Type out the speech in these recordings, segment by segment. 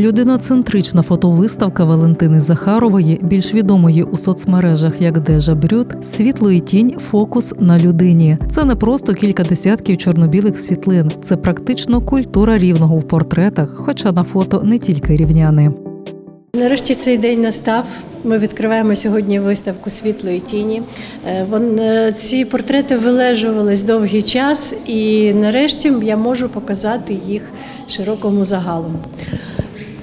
Людиноцентрична фотовиставка Валентини Захарової, більш відомої у соцмережах як Дежа Брюд, світло і тінь, фокус на людині. Це не просто кілька десятків чорно-білих світлин, це практично культура рівного в портретах, хоча на фото не тільки рівняни. Нарешті цей день настав. Ми відкриваємо сьогодні виставку світло і тіні. Е, е, Ці портрети вилежувались довгий час, і нарешті я можу показати їх широкому загалу.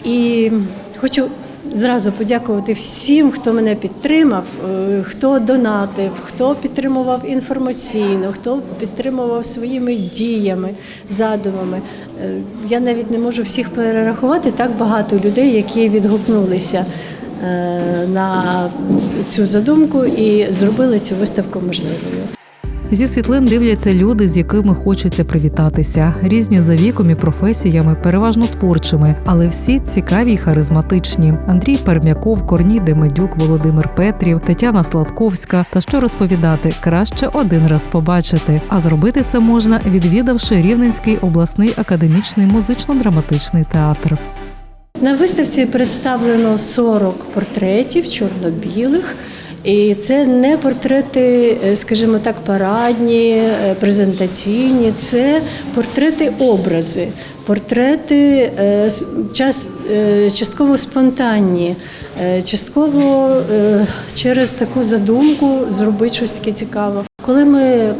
І хочу зразу подякувати всім, хто мене підтримав, е, хто донатив, хто підтримував інформаційно, хто підтримував своїми діями, задумами. Е, Я навіть не можу всіх перерахувати так багато людей, які відгукнулися е, на цю задумку і зробили цю виставку можливою. Зі світлин дивляться люди, з якими хочеться привітатися, різні за віком і професіями, переважно творчими, але всі цікаві й харизматичні. Андрій Пермяков, Корній Демедюк, Володимир Петрів, Тетяна Сладковська. Та що розповідати, краще один раз побачити. А зробити це можна, відвідавши Рівненський обласний академічний музично-драматичний театр. На виставці представлено 40 портретів чорно-білих. І це не портрети, е, скажімо так, парадні, е, презентаційні, це портрети образи, портрети е, час- частково спонтанні, частково через таку задумку зробити щось таке цікаве. Коли ми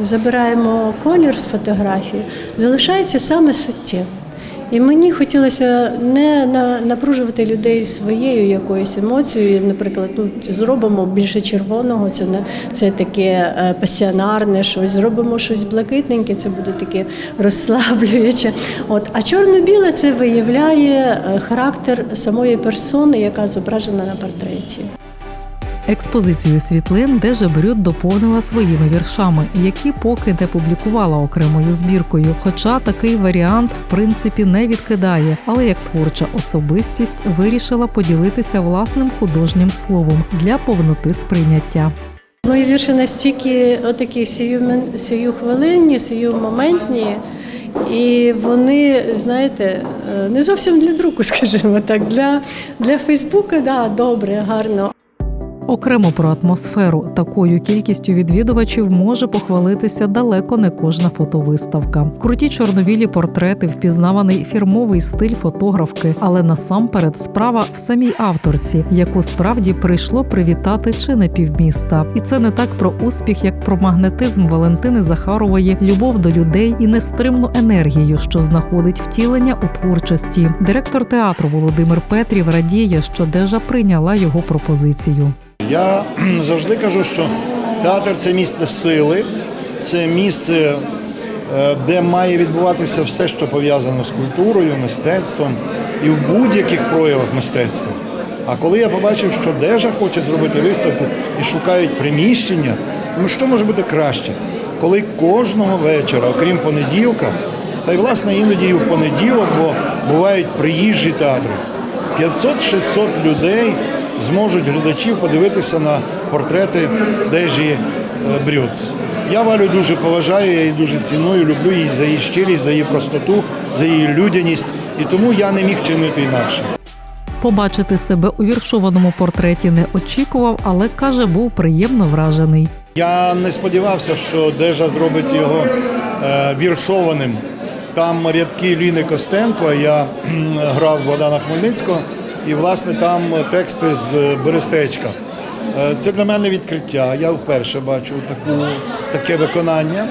забираємо колір з фотографії, залишається саме суттєво. І мені хотілося не на- напружувати людей своєю якоюсь емоцією. Наприклад, ну зробимо більше червоного, це не це таке е, пасіонарне щось. Зробимо щось блакитненьке, це буде таке розслаблююче. От а чорно-біле це виявляє е, характер самої персони, яка зображена на портреті. Експозицію світлин Дежа Брюд доповнила своїми віршами, які поки не публікувала окремою збіркою. Хоча такий варіант в принципі не відкидає, але як творча особистість вирішила поділитися власним художнім словом для повноти сприйняття. Мої вірші настільки отакі сію, сію хвилинні, сію моментні, і вони, знаєте, е, не зовсім для друку, скажімо так. Для, для Фейсбука, да, добре, гарно. Окремо про атмосферу такою кількістю відвідувачів може похвалитися далеко не кожна фотовиставка. Круті чорновілі портрети, впізнаваний фірмовий стиль фотографки, але насамперед справа в самій авторці, яку справді прийшло привітати чи не півміста. І це не так про успіх, як про магнетизм Валентини Захарової, любов до людей і нестримну енергію, що знаходить втілення у творчості. Директор театру Володимир Петрів радіє, що Дежа прийняла його пропозицію. Я завжди кажу, що театр це місце сили, це місце, е, де має відбуватися все, що пов'язано з культурою, мистецтвом і в будь-яких проявах мистецтва. А коли я побачив, що Дежа хоче зробити виставку і шукають приміщення, ну що може бути краще, коли кожного вечора, окрім понеділка, та й власне іноді і в понеділок, бо бувають приїжджі театри, 500-600 людей зможуть глядачів подивитися на портрети Дежі е, Брюд. Я Валю дуже поважаю, я її дуже ціную, люблю її за її щирість, за її простоту, за її людяність, і тому я не міг чинити інакше. Побачити себе у віршованому портреті не очікував, але каже, був приємно вражений. Я не сподівався, що Дежа зробить його е, віршованим. Там рядки Ліни Костенко, я грав Богдана Хмельницького, і власне там тексти з е, Берестечка. Е, Це для мене відкриття. Я вперше бачу таку, таке виконання.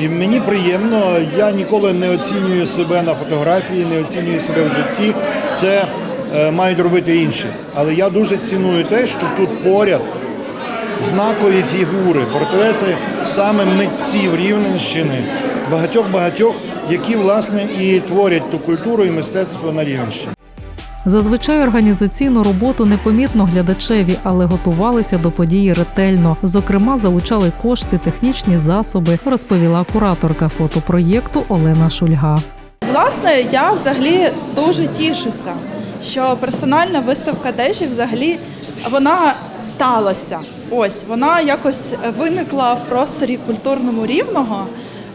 І мені приємно, я ніколи не оцінюю себе на фотографії, не оцінюю себе в житті. Це е, мають робити інші. Але я дуже ціную те, що тут поряд знакові фігури, портрети саме митців Рівненщини, багатьох-багатьох, які власне і творять ту культуру і мистецтво на Рівненщині. Зазвичай організаційну роботу непомітно глядачеві, але готувалися до події ретельно. Зокрема, залучали кошти, технічні засоби, розповіла кураторка фотопроєкту Олена Шульга. Власне, я взагалі дуже тішуся, що персональна виставка Дежі взагалі вона сталася. Ось вона якось виникла в просторі культурному рівного.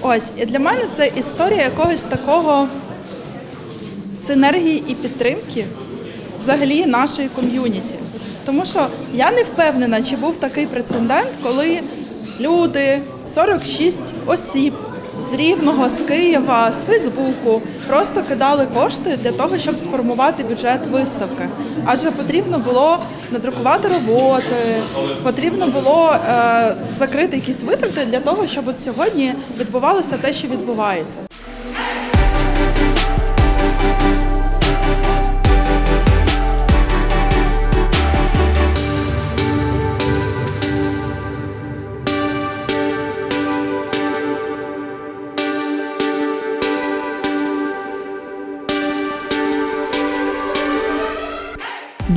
Ось і для мене це історія якогось такого синергії і підтримки взагалі нашої ком'юніті. Тому що я не впевнена, чи був такий прецедент, коли люди, 46 осіб з Рівного, з Києва, з Фейсбуку просто кидали кошти для того, щоб сформувати бюджет виставки. Адже потрібно було надрукувати роботи, потрібно було е, закрити якісь витрати для того, щоб от сьогодні відбувалося те, що відбувається.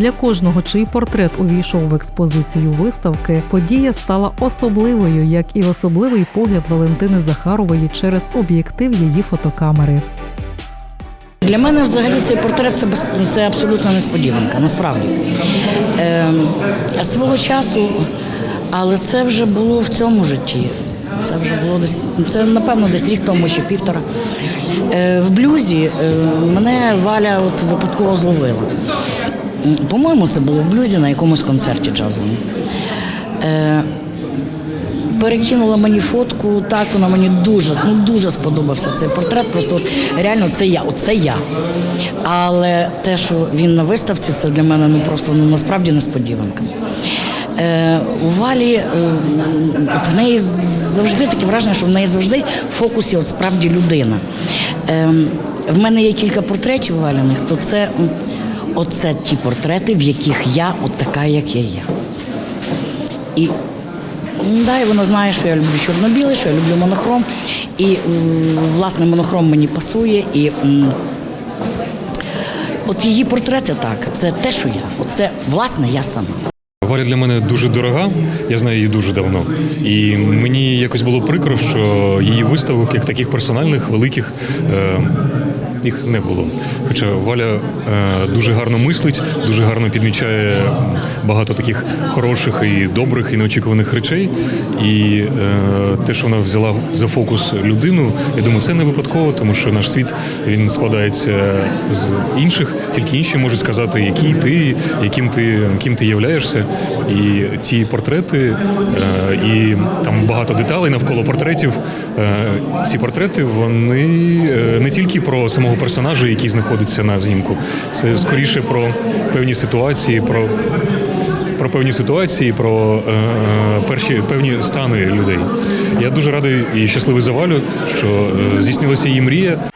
Для кожного, чий портрет увійшов в експозицію виставки, подія стала особливою, як і особливий погляд Валентини Захарової через об'єктив її фотокамери. Для мене взагалі цей портрет це, це абсолютно несподіванка, насправді. Е, свого часу, але це вже було в цьому житті. Це вже було десь, це напевно десь рік тому, чи півтора. Е, в блюзі е, мене Валя от випадково зловила. По-моєму, це було в блюзі на якомусь концерті джазовому. Е, перекинула мені фотку. Так вона мені дуже ну дуже сподобався цей портрет. Просто от, реально це я, оце я. Але те, що він на виставці, це для мене ну просто ну насправді несподіванка. Е, у Валі е, от в неї завжди таке враження, що в неї завжди в фокусі от справді людина. Е, в мене є кілька портретів Валяних, то це оце ті портрети, в яких я от така, як я є. І да, і вона знає, що я люблю чорно-білий, що я люблю монохром. І власне монохром мені пасує. І от її портрети так, це те, що я. Оце власне я сама. Валя для мене дуже дорога, я знаю її дуже давно. І мені якось було прикро, що її виставок, як таких персональних, великих, е, їх не було. Хоча Валя е, дуже гарно мислить, дуже гарно підмічає багато таких хороших і добрих і неочікуваних речей. І е, те, що вона взяла за фокус людину, я думаю, це не випадково, тому що наш світ він складається з інших, тільки інші можуть сказати, який ти, яким ти ким ти являєшся. І ті портрети, е, і там багато деталей навколо портретів. Ці портрети вони не тільки про самого персонажа, який знаходиться на знімку, це скоріше про певні ситуації, про про певні ситуації, про е, перші певні стани людей. Я дуже радий і щасливий завалю, що е, здійснилася її мрія.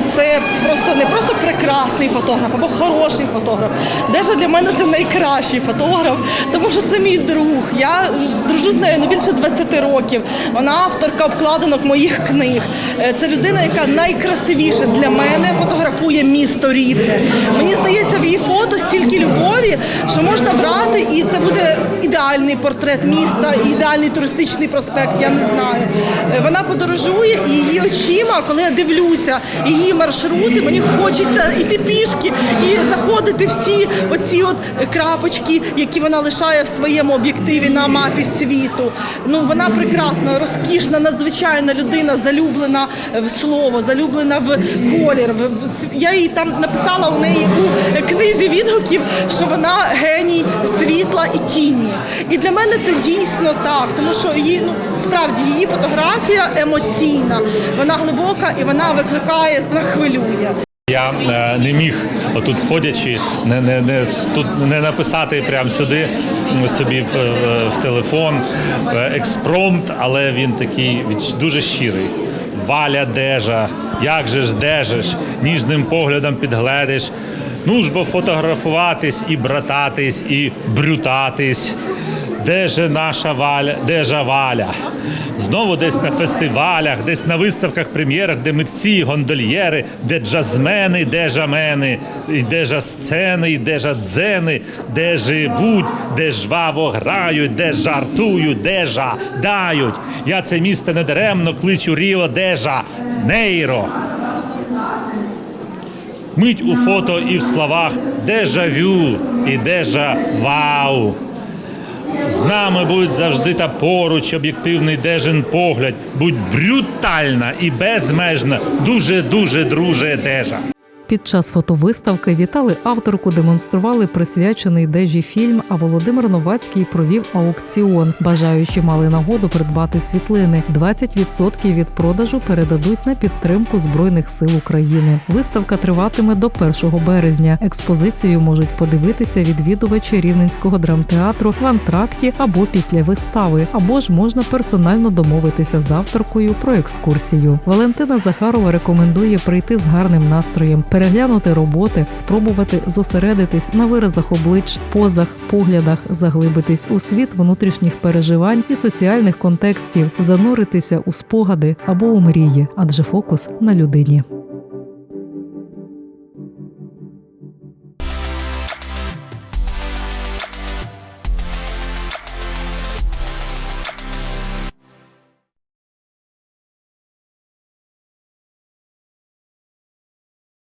Це прекрасний фотограф або хороший фотограф. Дежа для мене це найкращий фотограф, тому що це мій друг. Я дружу з нею ну, більше 20 років. Вона авторка обкладинок моїх книг. Е, Це людина, яка найкрасивіше для мене фотографує місто Рівне. Мені здається, в її фото стільки любові, що можна брати, і це буде ідеальний портрет міста, ідеальний туристичний проспект. Я не знаю. Е, Вона подорожує і її очима, коли я дивлюся її маршрути, мені хочеться йти пішки і знаходити всі оці от крапочки, які вона лишає в своєму об'єктиві на мапі світу. Ну вона прекрасна, розкішна, надзвичайна людина, залюблена в слово, залюблена в колір. Я їй там написала у неї у книзі відгуків, що вона геній світла і тіні. І для мене це дійсно так, тому що її ну справді її фотографія емоційна, вона глибока і вона викликає, вона хвилює. Я е, не міг отут ходячи, не, не, не, тут не написати прямо сюди собі в, в- в телефон е, експромт, але він такий дуже щирий. Валя дежа, як же ж дежиш, ніжним поглядом підгледиш. Ну ж бо фотографуватись і брататись, і брютатись. Де же наша валя, де же валя? Знову десь на фестивалях, десь на виставках, прем'єрах, де митці, гондольєри, де джазмени, де жамени, і де жа сцени, де жа дзени, де живуть, де жваво грають, де жартують, де жадають. Я це місто недаремно кличу Ріо де Нейро. Мить у фото і в словах дежавю і дежа вау. З нами будуть завжди та поруч об'єктивний дежин погляд, будь брутальна і безмежна, дуже дуже друже дежа. Під час фотовиставки вітали авторку, демонстрували присвячений дежі фільм. А Володимир Новацький провів аукціон. Бажаючі мали нагоду придбати світлини. 20% від продажу передадуть на підтримку збройних сил України. Виставка триватиме до 1 березня. Експозицію можуть подивитися відвідувачі Рівненського драмтеатру в антракті або після вистави, або ж можна персонально домовитися з авторкою про екскурсію. Валентина Захарова рекомендує прийти з гарним настроєм, переглянути роботи, спробувати зосередитись на виразах облич, позах, поглядах, заглибитись у світ внутрішніх переживань і соціальних контекстів, зануритися у спогади або у мрії, адже фокус на людині.